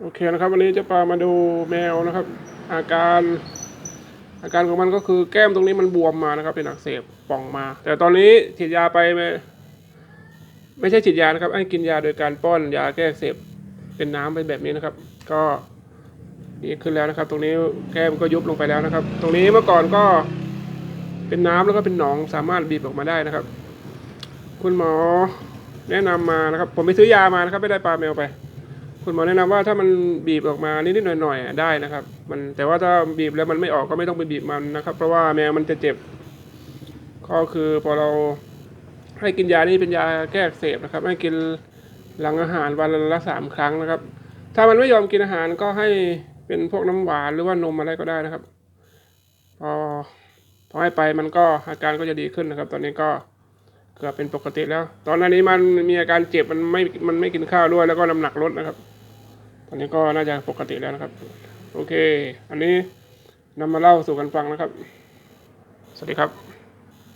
โอเคนะครับ วันนี้จะพามาดูแมวนะครับ อาการอาการของมันก็คือแก้มตรงนี้มันบวมมานะครับ เป็นอักเสบป่องมา แต่ตอนนี้ฉีดยาไปไม่ไม่ใช่ฉีดยานะครับให้กินยาโดยการป้อนยาแก้อักเสบเป็นน้ำไปแบบนี้นะครับ ก็ดีขึ้นแล้วนะครับ ตรงนี้แก้มก็ยุบลงไปแล้วนะครับ ตรงนี้เมื่อก่อนก็เป็นน้ำแล้วก็เป็นหนองสามารถบีบออกมาได้นะครับ คุณหมอแนะนำมานะครับ ผมไปซื้อยามานะครับ ไม่ได้ปลาแมวไป คุณหมอแนะนำว่าถ้ามันบีบออกมานิดๆหน่อยๆอะได้นะครับ มันแต่ว่าถ้าบีบแล้วมันไม่ออกก็ไม่ต้องไปบีบมันนะครับ เพราะว่าแมวมันจะเจ็บ ก็คือพอเราให้กินยานี่เป็นยาแก้อักเสบนะครับ ให้กินหลังอาหารวันละสามครั้งนะครับ ถ้ามันไม่ยอมกินอาหารก็ให้เป็นพวกน้ำหวานหรือว่านมอะไรก็ได้นะครับ พอพอให้ไปมันก็อาการก็จะดีขึ้นนะครับ ตอนนี้ก็เกือบเป็นปกติแล้ว ตอนนี้มันมีอาการเจ็บมันไม่มันไม่กินข้าวด้วยแล้วก็น้ำหนักลดนะครับ ตอนนี้ก็น่าจะปกติแล้วนะครับ โอเค อันนี้นำมาเล่าสู่กันฟังนะครับ สวัสดีครับ